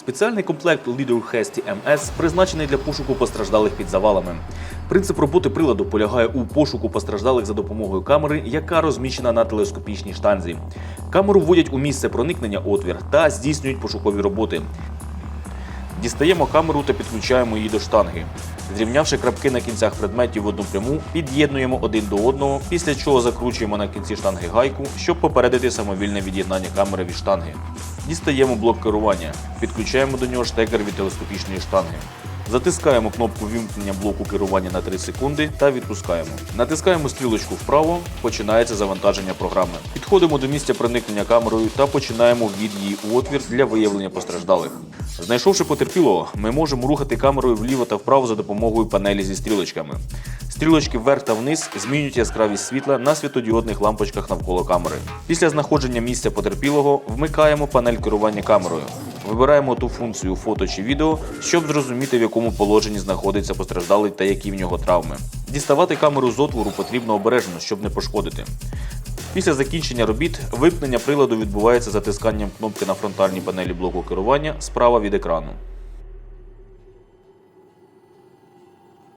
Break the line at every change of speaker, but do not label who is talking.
Спеціальний комплект Leader Hesty MS призначений для пошуку постраждалих під завалами. Принцип роботи приладу полягає у пошуку постраждалих за допомогою камери, яка розміщена на телескопічній штанзі. Камеру вводять у місце проникнення отвір та здійснюють пошукові роботи. Дістаємо камеру та підключаємо її до штанги. Зрівнявши крапки на кінцях предметів в одну пряму, під'єднуємо один до одного, після чого закручуємо на кінці штанги гайку, щоб попередити самовільне від'єднання камери від штанги. Дістаємо блок керування, підключаємо до нього штекер від телескопічної штанги. Затискаємо кнопку вімкнення блоку керування на 3 секунди та відпускаємо. Натискаємо стрілочку вправо, починається завантаження програми. Підходимо до місця проникнення камерою та починаємо ввід її у отвір для виявлення постраждалих. Знайшовши потерпілого, ми можемо рухати камерою вліво та вправо за допомогою панелі зі стрілочками. Стрілочки вверх та вниз змінюють яскравість світла на світодіодних лампочках навколо камери. Після знаходження місця потерпілого вмикаємо панель керування камерою. Вибираємо ту функцію фото чи відео, щоб зрозуміти, в якому положенні знаходиться постраждалий та які в нього травми. Діставати камеру з отвору потрібно обережно, щоб не пошкодити. Після закінчення робіт вимкнення приладу відбувається затисканням кнопки на фронтальній панелі блоку керування справа від екрану.